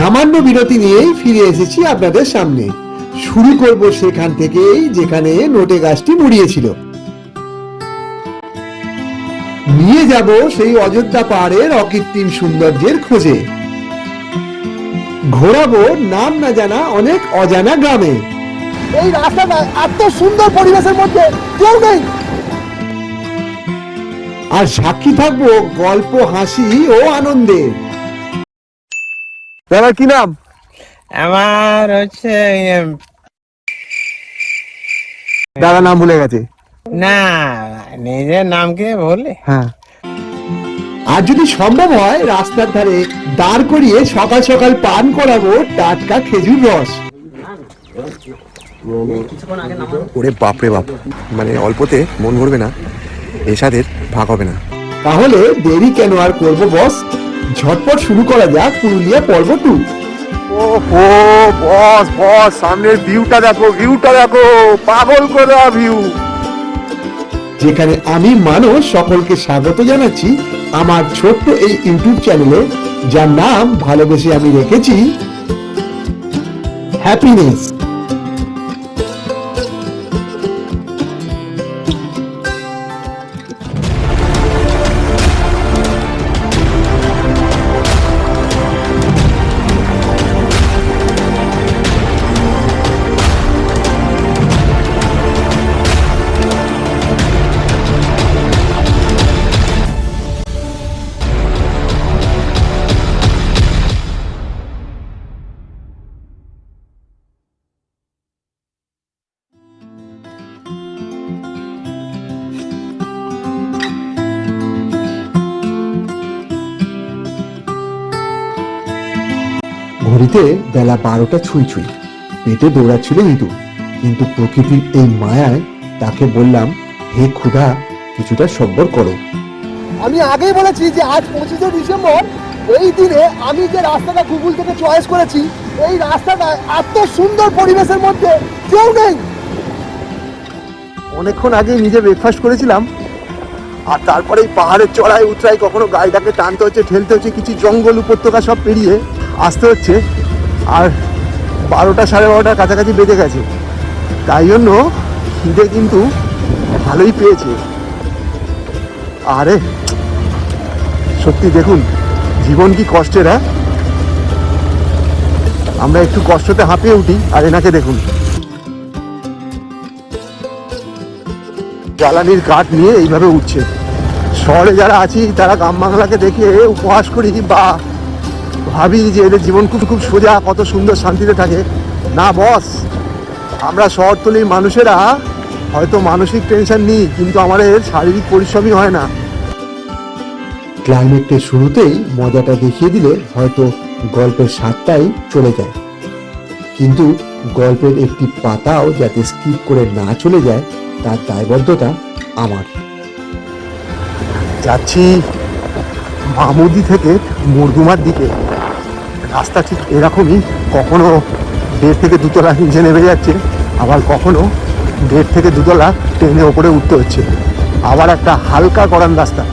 সামান্য বিরতি নিয়েই ফিরে এসেছি আপনাদের সামনে। শুরু করব সেখান থেকেই যেখানে নোটে গাছটি মুড়িয়েছিল। নিয়ে যাব সেই অযোধ্যা পাহাড়ের অকৃত্রিম সৌন্দর্যের খোঁজে। ঘোরাবো নাম না জানা অনেক অজানা গ্রামে। এই রাস্তাটা এত সুন্দর পরিবেশের মধ্যে কেউ নেই। আর সাক্ষী থাকব গল্প হাসি ও আনন্দে। দাদা কি নাম? আমার হচ্ছে দাদা নাম ভুলে গেছে। না নিজের নাম কি বলে হ্যাঁ। আর যদি সম্ভব হয় রাস্তার ধারে দাঁড় করিয়ে সকাল সকাল পান করাবো টাটকা খেজুর রস। ওরে বাপরে বাপ মানে অল্পতে মন ভরবে না এসাদের ভাগ হবে না। তাহলে দেরি কেন আর করব বস ঝটপট শুরু করা যাক পুরুলিয়া পর্ব টু বস বস সামনের ভিউটা দেখো ভিউটা দেখো পাগল করে ভিউ যেখানে আমি মানুষ সকলকে স্বাগত জানাচ্ছি আমার ছোট্ট এই ইউটিউব চ্যানেলে যার নাম ভালোবেসে আমি রেখেছি হ্যাপিনেস ঘড়িতে বেলা বারোটা ছুঁই ছুঁই। পেটে দৌড়াচ্ছিল ইঁদুর। কিন্তু প্রকৃতির এই মায়ায় তাকে বললাম, হে ক্ষুধা, কিছুটা সব্বর করো। আমি আগেই বলেছি যে আজ পঁচিশে ডিসেম্বর, এই দিনে আমি যে রাস্তাটা গুগল থেকে চয়েস করেছি, এই রাস্তাটা এত সুন্দর পরিবেশের মধ্যে কেউ নেই। অনেকক্ষণ আগে নিজে ব্রেকফাস্ট করেছিলাম, আর তারপরে পাহাড়ের চড়াই উতরাই কখনো গাড়িটাকে টানতে হচ্ছে, ঠেলতে হচ্ছে, কিছু জঙ্গল উপত্যকা সব পেরিয়ে আসতে হচ্ছে আর বারোটা সাড়ে বারোটার কাছাকাছি বেজে গেছে। তাই জন্য খিদে কিন্তু ভালোই পেয়েছে। আরে, সত্যি দেখুন, জীবন কি কষ্টের হ্যাঁ? আমরা একটু কষ্টতে হাঁপিয়ে উঠি, আর এনাকে দেখুন। জ্বালানির কাঠ নিয়ে এইভাবে উঠছে। শহরে যারা আছি, তারা গ্রাম বাংলাকে দেখে উপহাস করি, বা ভাবি যে এদের জীবন খুব খুব সোজা কত সুন্দর শান্তিতে থাকে। না বস আমরা শহরতলির মানুষেরা হয়তো মানসিক টেনশন নিই কিন্তু আমাদের শারীরিক পরিশ্রমই হয় না। ক্লাইমেটের শুরুতেই মজাটা দেখিয়ে দিলে হয়তো গল্পের স্বাদটাই চলে যায়। কিন্তু গল্পের একটি পাতাও যাতে স্কিপ করে না চলে যায় তার দায়বদ্ধতা আমার। যাচ্ছি মামুদি থেকে মুরগুমার দিকে। রাস্তা ঠিক এরকমই কখনো দেড় থেকে দুতলা নিচে নেমে যাচ্ছে আবার কখনো দেড় থেকে দুতলা ট্রেনে ওপরে উঠতে হচ্ছে। আবার একটা হালকা করান রাস্তা।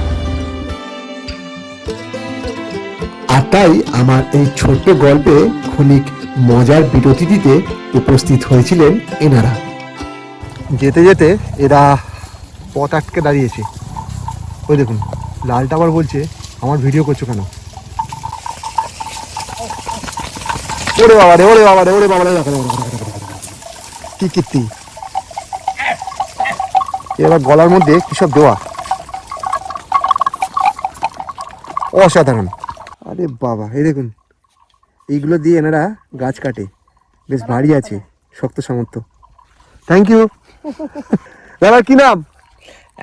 আর তাই আমার এই ছোট্ট গল্পে ক্ষণিক মজার বিরতি দিতে উপস্থিত হয়েছিলেন এনারা। যেতে যেতে এরা পথ আটকে দাঁড়িয়েছে। ওই দেখুন লালটা আবার বলছে আমার ভিডিও করছ কেন? ওরে বাবা রে, ওরে বাবা রে, ওরে বাবা রে। কি কীর্তি? এবার গলার মধ্যে কি সব দেওয়া অসাধারণ। আরে বাবা, এই দেখুন, এইগুলো দিয়ে এনারা গাছ কাটে। বেশ ভারী আছে, শক্ত সামর্থ্য। থ্যাংক ইউ দাদার কি নাম?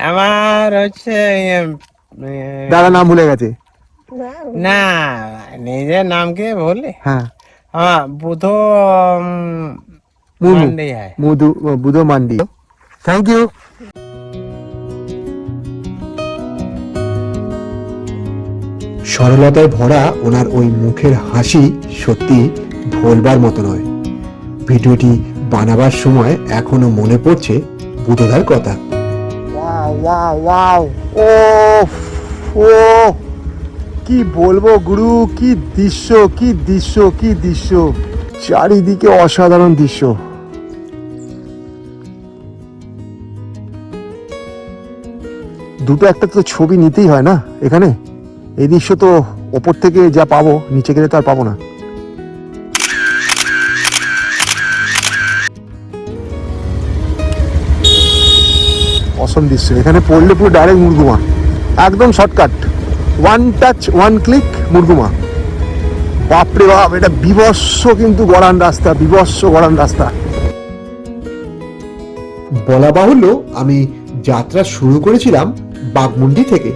আমার হচ্ছে দাদা নাম ভুলে গেছে? না নিজের নাম কি বলে হ্যাঁ। হ্যাঁ বুধ মান্ডি মুদু বুধো মান্ডি। থ্যাংক ইউ সরলতায় ভরা ওনার ওই মুখের হাসি সত্যি ভোলবার মতো নয়। ভিডিওটি বানাবার সময় এখনও মনে পড়ছে বুধদার কথা। ওয়াও ও, কি বলব গুরু, কি দৃশ্য কি দৃশ্য কি দৃশ্য। চারিদিকে অসাধারণ দৃশ্য। দুটো একটা তো ছবি নিতেই হয় না এখানে? এই দৃশ্য তো ওপর থেকে যা পাবো, নিচে গেলে তো আর পাবো না। অসম দৃশ্য। এখানে পড়লে পুরো ডাইরেক্ট মুরগুমা একদম shortcut one touch one click Murguma বাপরে বাপ, এটা বিভৎস কিন্তু গড়ান রাস্তা বিভৎস গড়ান রাস্তা। বলা বাহুল্য, আমি যাত্রা শুরু করেছিলাম বাগমুন্ডি থেকে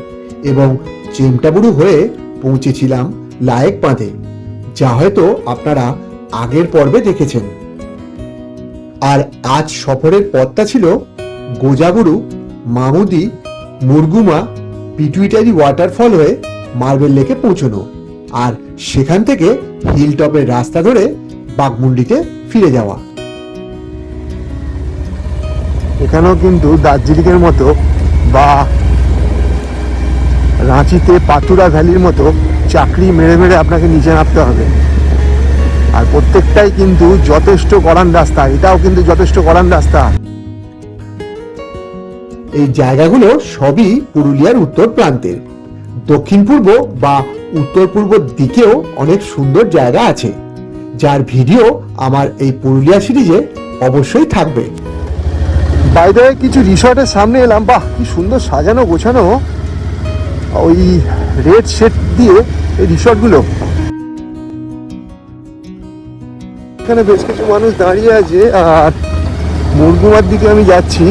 এবং চেমটাবুরু হয়ে পৌঁছেছিলাম লায়েক বাঁধে, যা হয়তো আপনারা আগের পর্বে দেখেছেন। আর আজ সফরের পথটা ছিল গোজাগুরু, মামুদি, মুরগুমা পিটুইটারি ওয়াটারফল হয়ে মার্বেল লেকে পৌঁছনো। আর সেখান থেকে হিল টপের রাস্তা ধরে বাগমুন্ডিতে ফিরে যাওয়া। এখানেও কিন্তু দার্জিলিংয়ের মতো বা রাঁচিতে পাতুরা ভ্যালির মতো চাকরি মেরে মেরে আপনাকে নিচে নামতে হবে। আর প্রত্যেকটাই কিন্তু যথেষ্ট গড়ান রাস্তা। এটাও কিন্তু যথেষ্ট গড়ান রাস্তা। এই জায়গাগুলো সবই পুরুলিয়ার উত্তর প্রান্তের। দক্ষিণ পূর্ব বা উত্তর পূর্ব দিকেও অনেক সুন্দর জায়গা আছে, যার ভিডিও আমার এই পুরুলিয়া সিরিজে অবশ্যই থাকবে। বাইরে কিছু রিসর্টের সামনে এলাম, বাহ, কি সুন্দর সাজানো গোছানো। ওই রেড শেড দিয়ে এই রিসর্টগুলো এখানে বেশ কিছু মানুষ দাঁড়িয়ে আছে, আর মুরগুমার দিকে আমি যাচ্ছি।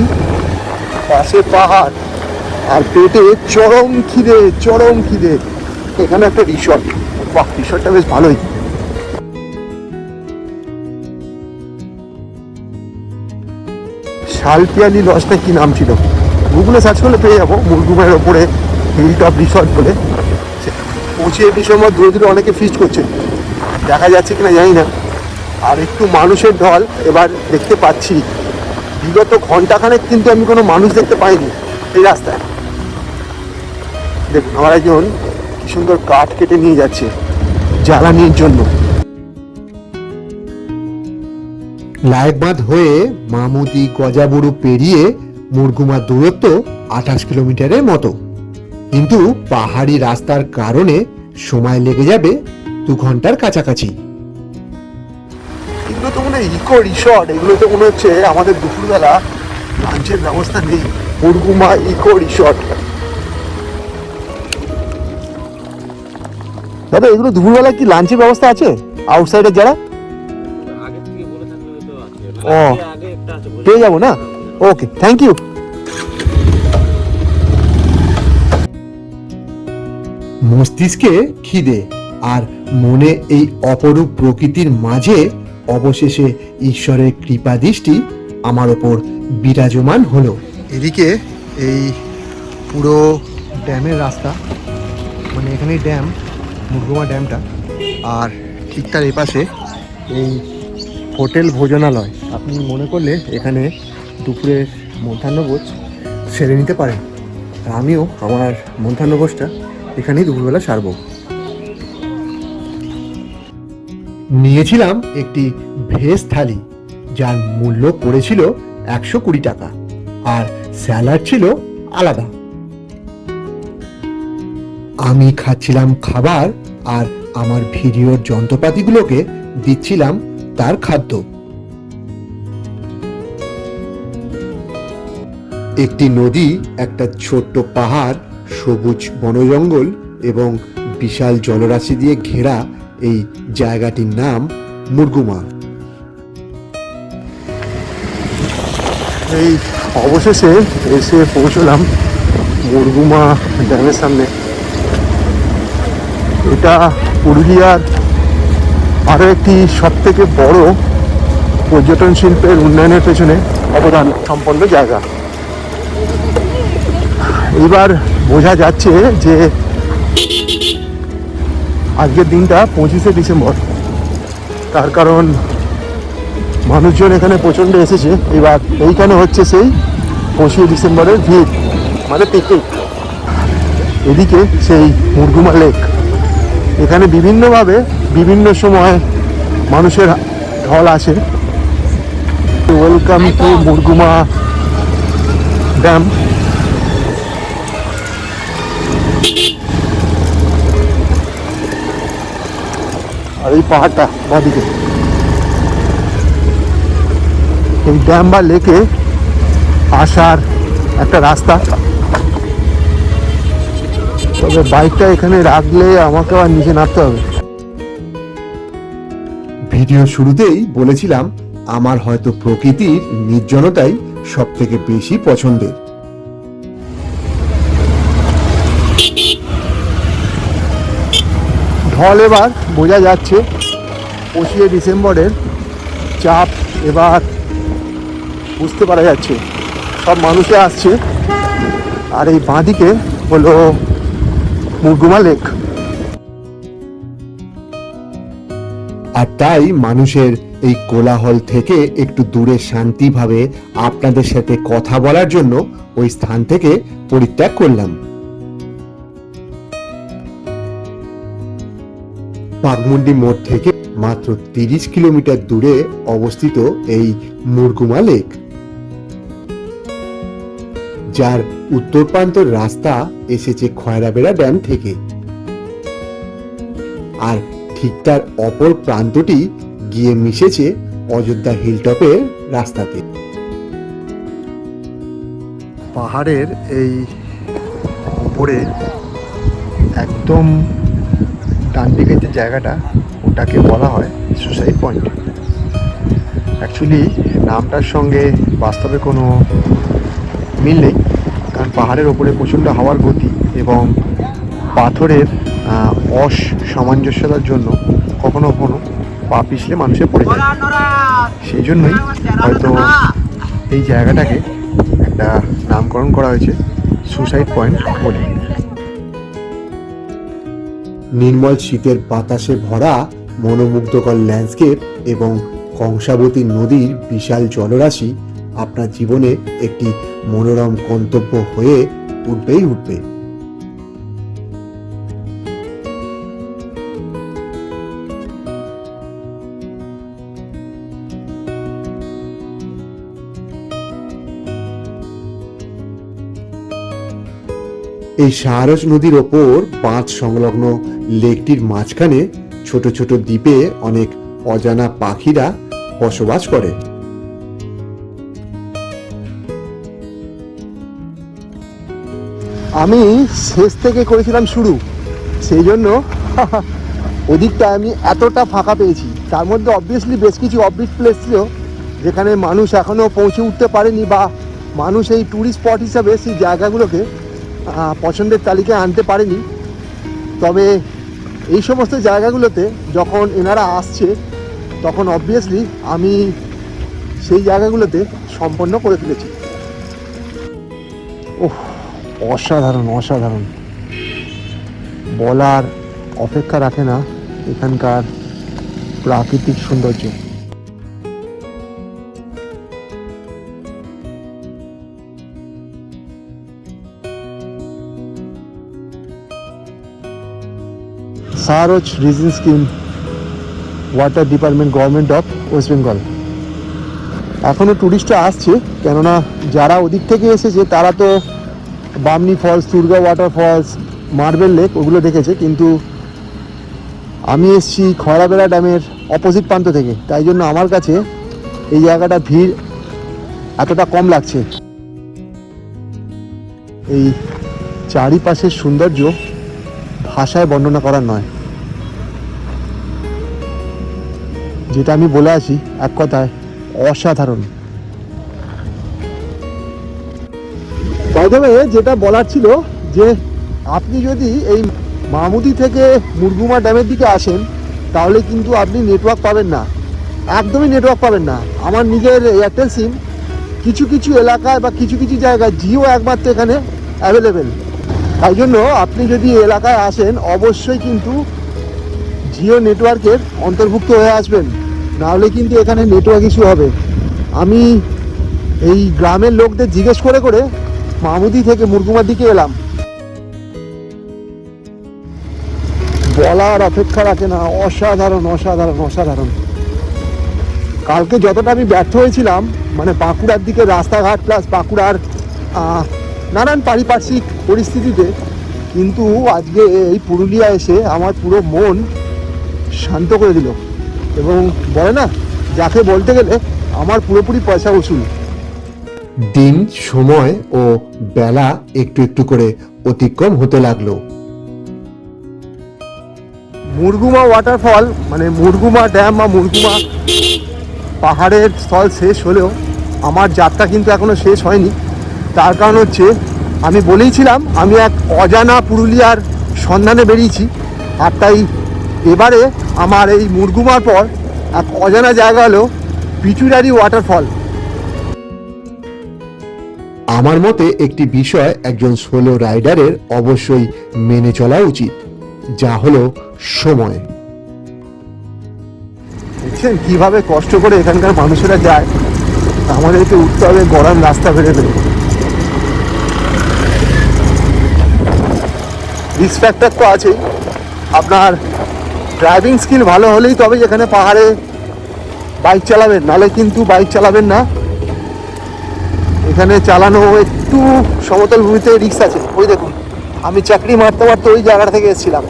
পাশে পাহাড়। আর পেটে চরম খিদে চরম খিদে। এখানে একটা রিসর্ট বাহ রিসর্টটা বেশ ভালোই। শালপিয়ালি লজটা কি নাম ছিল? গুগলে সার্চ করলে পেয়ে যাব, মুরগুমের ওপরে হিল টপ রিসর্ট বলে পৌঁছে ডিসেম্বর দূরে দূরে অনেকে ফিস্ট করছে। দেখা যাচ্ছে কিনা জানি না। আর একটু মানুষের ঢল এবার দেখতে পাচ্ছি। বিগত ঘন্টাখানেক কিন্তু আমি কোনো মানুষ দেখতে পাইনি এই রাস্তায়। দেখুন, আমার একজন কি সুন্দর কাঠ কেটে নিয়ে যাচ্ছে জ্বালানির জন্য। লায়েকবাঁধ হয়ে মামুদি গজাবুরু পেরিয়ে মুরগুমা দূরত্ব আঠাশ কিলোমিটারের মতো। কিন্তু পাহাড়ি রাস্তার কারণে সময় লেগে যাবে দু ঘণ্টার কাছাকাছি। মনে হয় ইকো রিসর্ট এগুলো তো মনে হচ্ছে আমাদের দুপুরবেলা লাঞ্চের ব্যবস্থা নেই। মুরগুমা ইকো রিসর্ট দাদা এগুলো দুপুরবেলা কি লাঞ্চের ব্যবস্থা আছে? আউটসাইডের যারা? ও। পেয়ে যাব না? ওকে থ্যাংক ইউ মস্তিষ্কে খিদে আর মনে এই অপরূপ প্রকৃতির মাঝে অবশেষে ঈশ্বরের কৃপা দৃষ্টি আমার ওপর বিরাজমান হলো। এদিকে এই পুরো ড্যামের রাস্তা মানে এখানেই ড্যাম, মুরগুমা ড্যামটা, আর ঠিক তার এপাশে এই হোটেল ভোজনালয়। আপনি মনে করলে এখানে দুপুরের মধ্যাহ্নভোজ সেরে নিতে পারেন। আমিও আমার মধ্যাহ্নভোজটা এখানেই দুপুরবেলা সারবো। নিয়েছিলাম একটি ভেজ থালি, যার মূল্য পড়েছিল একশো কুড়ি টাকা, আর স্যালাড ছিল আলাদা। আমি খাচ্ছিলাম খাবার, আর আমার ভিডিওর যন্ত্রপাতিগুলোকে দিচ্ছিলাম তার খাদ্য। একটি নদী, একটা ছোট্ট পাহাড়, সবুজ বনজঙ্গল এবং বিশাল জলরাশি দিয়ে ঘেরা এই জায়গাটির নাম মুরগুমা এই অবশেষে এসে পৌঁছলাম মুরগুমা ড্যামের সামনে। এটা পুরুলিয়ার আরও একটি সব থেকে বড় পর্যটন শিল্পের উন্নয়নের পেছনে অবদান সম্পন্ন জায়গা। এবার বোঝা যাচ্ছে যে আজকের দিনটা পঁচিশে ডিসেম্বর। তার কারণ মানুষজন এখানে প্রচণ্ড এসেছে। এবার এইখানে হচ্ছে সেই পঁচিশে ডিসেম্বরের ভিড় মানে পিকনিক এদিকে সেই মুরগুমা লেক এখানে বিভিন্নভাবে বিভিন্ন সময় মানুষের ঢল আসে। ওয়েলকাম টু মুরগুমা ড্যাম আর এই পাহাড়টা বাদিকে। এই ড্যাম বা লেকে আসার একটা রাস্তা। তবে বাইকটা এখানে রাখলে আমাকে আর নিচে নামতে হবে। ভিডিও শুরুতেই বলেছিলাম, আমার হয়তো প্রকৃতির নির্জনতাই সব থেকে বেশি পছন্দের। ঢল এবার, বোঝা যাচ্ছে পঁচিশে ডিসেম্বরের চাপ এবার বুঝতে পারা যাচ্ছে। সব মানুষে আসছে। আর এই বাঁদিকে হলো মুরগুমা লেক। আর তাই মানুষের এই কোলাহল থেকে একটু দূরে শান্তিভাবে আপনাদের সাথে কথা বলার জন্য ওই স্থান থেকে পরিত্যাগ করলাম। বাঘমুন্ডি মোড় থেকে মাত্র তিরিশ কিলোমিটার দূরে অবস্থিত এই মুরগুমা লেক। যার উত্তর প্রান্তর রাস্তা এসেছে খয়রাবেড়া ড্যাম থেকে। আর ঠিক তার অপর প্রান্তটি গিয়ে মিশেছে অযোধ্যা হিলটপের রাস্তাতে। পাহাড়ের এই উপরে একদম ডান দিকে যে জায়গাটা, ওটাকে বলা হয় সুসাইড পয়েন্ট অ্যাকচুয়ালি নামটার সঙ্গে বাস্তবে কোনো মিল নেই, কারণ পাহাড়ের ওপরে প্রচণ্ড হাওয়ার গতি এবং পাথরের অস সামঞ্জস্যতার জন্য কখনো কখনো পা পিছলে মানুষের পড়ে যায়। সেই জন্যই হয়তো এই জায়গাটাকে একটা নামকরণ করা হয়েছে সুসাইড পয়েন্ট বলে। নির্মল শীতের বাতাসে ভরা মনোমুগ্ধকর ল্যান্ডস্কেপ এবং কংসাবতী নদীর বিশাল জলরাশি আপনার জীবনে একটি মনোরম গন্তব্য হয়ে উঠবেই উঠবে। এই সারস নদীর ওপর বাঁধ সংলগ্ন লেকটির মাঝখানে ছোট ছোট দ্বীপে অনেক অজানা পাখিরা বসবাস করে। আমি শেষ থেকে করেছিলাম শুরু, সেই জন্য ওদিকটা আমি এতটা ফাঁকা পেয়েছি। তার মধ্যে অবভিয়াসলি বেশ কিছু অবভিয়াস প্লেস ছিল, যেখানে মানুষ এখনও পৌঁছে উঠতে পারেনি বা মানুষ এই ট্যুরিস্ট স্পট হিসাবে সেই জায়গাগুলোকে পছন্দের তালিকায় আনতে পারেনি। তবে এই সমস্ত জায়গাগুলোতে যখন এনারা আসছে, তখন অবভিয়াসলি আমি সেই জায়গাগুলোতে সম্পন্ন করে ফেলেছি। ওহ অসাধারণ অসাধারণ। বলার অপেক্ষা রাখে না এখানকার প্রাকৃতিক সৌন্দর্য। সারোচ reason scheme water department government of West Bengal এখনও ট্যুরিস্টরা আসছে, কেননা যারা ওদিক থেকে এসেছে, তারা তো Bamni falls Durga water falls marble lake ওগুলো দেখেছে, কিন্তু আমি এসেছি খয়রাবেড়া ড্যামের অপোজিট প্রান্ত থেকে। তাই জন্য আমার কাছে এই জায়গাটা ভিড় এতটা কম লাগছে। এই চারিপাশের সৌন্দর্য ভাষায় বর্ণনা করার নয়। যেটা আমি বলে আছি এক কথায় অসাধারণ। প্রথমে যেটা বলার ছিল যে আপনি যদি এই মামুদি থেকে মুরগুমা ড্যামের দিকে আসেন, তাহলে কিন্তু আপনি নেটওয়ার্ক পাবেন না। একদমই নেটওয়ার্ক পাবেন না। আমার নিজের এয়ারটেল সিম কিছু কিছু এলাকায় বা কিছু কিছু জায়গায় জিও একমাত্র এখানে অ্যাভেলেবেল তাই জন্য আপনি যদি এলাকায় আসেন, অবশ্যই কিন্তু জিও নেটওয়ার্কের অন্তর্ভুক্ত হয়ে আসবেন। নাহলে কিন্তু এখানে নেটওয়ার্ক ইস্যু হবে। আমি এই গ্রামের লোকদের জিজ্ঞেস করে করে মামুদি থেকে মুরগুমার দিকে এলাম। বলার অপেক্ষা রাখে না, অসাধারণ অসাধারণ অসাধারণ। কালকে যতটা আমি ব্যর্থ হয়েছিলাম মানে বাঁকুড়ার দিকে রাস্তাঘাট প্লাস বাঁকুড়ার নানান পারিপার্শ্বিক পরিস্থিতিতে, কিন্তু আজকে এই পুরুলিয়া এসে আমার পুরো মন শান্ত করে দিল। এবং বলে না যাকে বলতে গেলে আমার পুরোপুরি পয়সা উসুল। দিন সময় ও বেলা একটু একটু করে অতিক্রম হতে লাগল। মুরগুমা ওয়াটারফল মানে মুরগুমা ড্যাম বা মুরগুমা পাহাড়ের স্থল শেষ হলেও আমার যাত্রা কিন্তু এখনও শেষ হয়নি। তার কারণ হচ্ছে আমি বলেইছিলাম আমি এক অজানা পুরুলিয়ার সন্ধানে বেরিয়েছি আর তাই এবারে আমার এই মুরগুমার পর এক অজানা জায়গা হলো পিচুরারি ওয়াটারফল আমার মতে একটি বিষয় একজন সোলো রাইডারের অবশ্যই মেনে চলা উচিত যা হলো সময়। দেখছেন কীভাবে কষ্ট করে এখানকার মানুষেরা যায় আমাদেরকে উঠতে হবে গরম রাস্তা বেড়ে বেড়ে রিস্ক ফ্যাক্টর তো আছেই। আপনার ড্রাইভিং স্কিল ভালো হলেই তবে যেখানে পাহাড়ে বাইক চালাবেন নাহলে কিন্তু বাইক চালাবেন না। এখানে চালানো একটু সমতল ভূমিতে রিক্স আছে। ওই দেখুন, আমি চাকরি মারতে মারতে ওই জায়গাটা থেকে এসেছিলাম।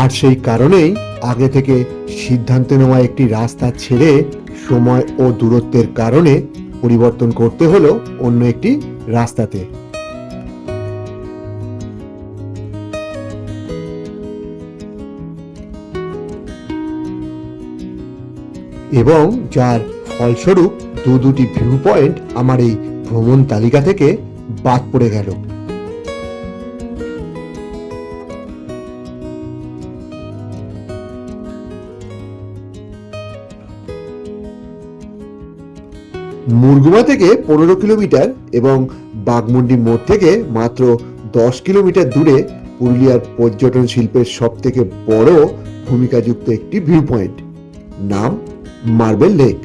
আর সেই কারণেই আগে থেকে সিদ্ধান্ত নেওয়া একটি রাস্তা ছেড়ে সময় ও দূরত্বের কারণে পরিবর্তন করতে হলো অন্য একটি রাস্তাতে। এবং যার ফলস্বরূপ দু দুটি ভিউ পয়েন্ট আমার এই ভ্রমণ তালিকা থেকে বাদ পড়ে গেল। মুরগুমা থেকে পনেরো কিলোমিটার এবং বাগমুন্ডি মোড় থেকে মাত্র দশ কিলোমিটার দূরে পুরুলিয়ার পর্যটন শিল্পের সব থেকে বড় ভূমিকাযুক্ত একটি ভিউ পয়েন্ট নাম মার্বেল লেক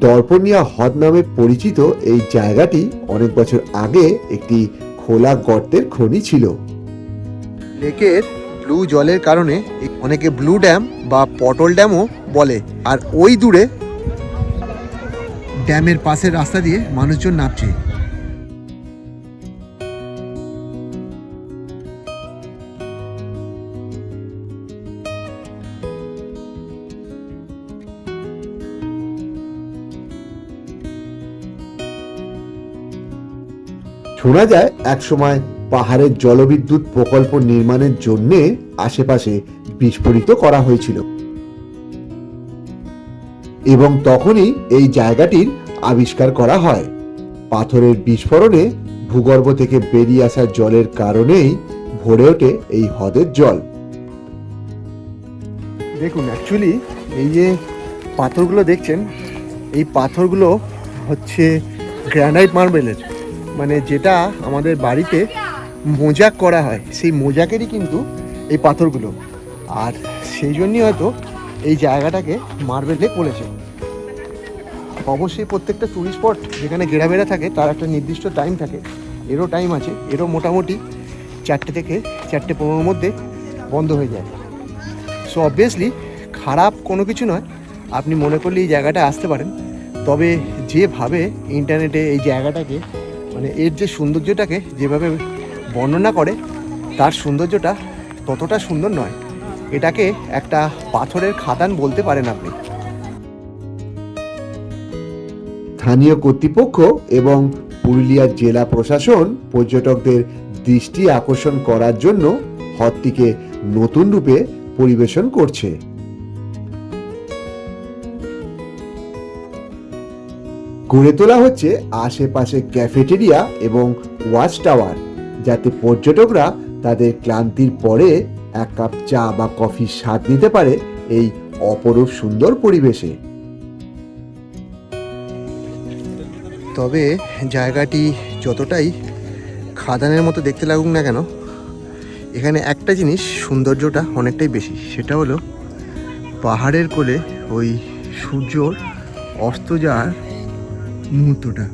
দর্পনিয়া হ্রদ নামে পরিচিত এই জায়গাটি অনেক বছর আগে একটি খোলা গর্তের খনি ছিল। লেকের ব্লু জলের কারণে অনেকে ব্লু ড্যাম বা পটল ড্যামও বলে, আর ওই দূরে ড্যামের পাশের রাস্তা দিয়ে মানুষজন নামছে। শোনা যায়, একসময় পাহাড়ের জলবিদ্যুৎ প্রকল্প নির্মাণের জন্য আশেপাশে বিস্ফোরিত করা হয়েছিল। এবং তখনই এই জায়গাটির আবিষ্কার করা হয়। পাথরের বিস্ফোরণে ভূগর্ভ থেকে বেরিয়ে আসা জলের কারণেই ভরে ওঠে এই হ্রদের জল। দেখুন অ্যাকচুয়ালি এই যে পাথরগুলো দেখছেন, এই পাথরগুলো হচ্ছে গ্রানাইট মার্বেলের মানে যেটা আমাদের বাড়িতে মোজাক করা হয়, সেই মোজাকেরই কিন্তু এই পাথরগুলো। আর সেই জন্যই হয়তো এই জায়গাটাকে মার্বেলে বলেছে অবশ্যই প্রত্যেকটা টুরিস্ট স্পট যেখানে ঘেরাবেড়া থাকে, তার একটা নির্দিষ্ট টাইম থাকে। এরও টাইম আছে, এরও মোটামুটি চারটে থেকে চারটে পনেরোর মধ্যে বন্ধ হয়ে যায়। সো অবভিয়াসলি খারাপ কোনো কিছু নয়। আপনি মনে করলে এই জায়গাটা আসতে পারেন। তবে যেভাবে ইন্টারনেটে এই জায়গাটাকে মানে এর যে সৌন্দর্যটাকে যেভাবে বর্ণনা করে, তার সৌন্দর্যটা ততটা সুন্দর নয়। এটাকে একটা পাথরের খাদান বলতে পারেন আপনি। স্থানীয় কর্তৃপক্ষ এবং পুরুলিয়ার জেলা প্রশাসন পর্যটকদের দৃষ্টি আকর্ষণ করার জন্য হ্রদটিকে নতুন রূপে পরিবেশন করছে। গড়ে তোলা হচ্ছে আশেপাশে ক্যাফেটেরিয়া এবং ওয়াচ টাওয়ার যাতে পর্যটকরা তাদের ক্লান্তির পরে এক কাপ চা বা কফির স্বাদ নিতে পারে এই অপরূপ সুন্দর পরিবেশে। তবে জায়গাটি যতটাই খাদানের মতো দেখতে লাগুক না কেন, এখানে একটা জিনিস সৌন্দর্যটা অনেকটাই বেশি, সেটা হলো পাহাড়ের কোলে ওই সূর্যর অস্ত যাওয়ার মুহূর্তটা।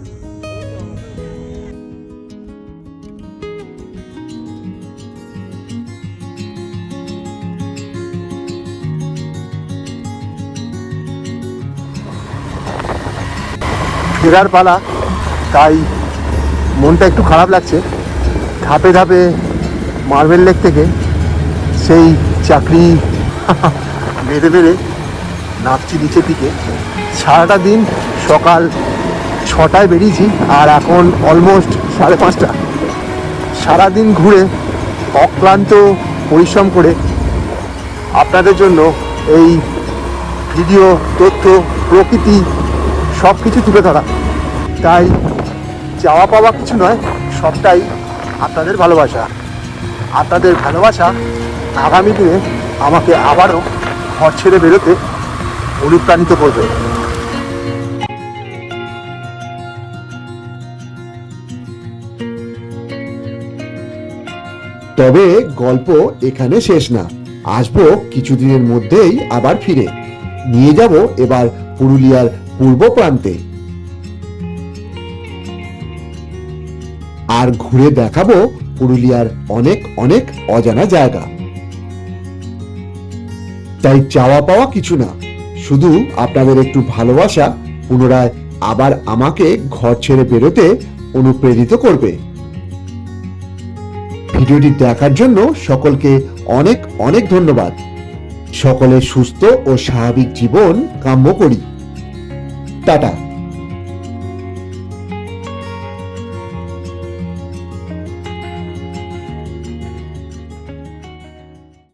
ফেরার পালা, তাই মনটা একটু খারাপ লাগছে। ধাপে ধাপে মার্বেল লেক থেকে সেই চাকরি বেড়ে বেড়ে নাচছি নিচের দিকে। সারাটা দিন সকাল ছটায় বেরিয়েছি আর এখন অলমোস্ট সাড়ে পাঁচটা। সারাদিন ঘুরে, অক্লান্ত পরিশ্রম করে আপনাদের জন্য এই ভিডিও, তথ্য, প্রকৃতি সব কিছু তুলে ধরা। তাই চাওয়া পাওয়া কিছু নয়, সবটাই আপনাদের ভালোবাসা। আপনাদের ভালোবাসা আগামী দিনে আমাকে আবারও ঘর ছেড়ে বেরোতে অনুপ্রাণিত করবে। তবে গল্প এখানে শেষ না। আসব কিছুদিনের মধ্যেই আবার ফিরে। নিয়ে যাব এবার পুরুলিয়ার পূর্ব প্রান্তে। আর ঘুরে দেখাবো পুরুলিয়ার অনেক অনেক অজানা জায়গা। তাই চাওয়া পাওয়া কিছু না। শুধু আপনাদের একটু ভালোবাসা পুনরায় আবার আমাকে ঘর ছেড়ে বেরোতে অনুপ্রেরিত করবে। ভিডিওটি দেখার জন্য সকলকে অনেক অনেক ধন্যবাদ। সকলের সুস্থ ও স্বাভাবিক জীবন কাম্য করি। টাটা।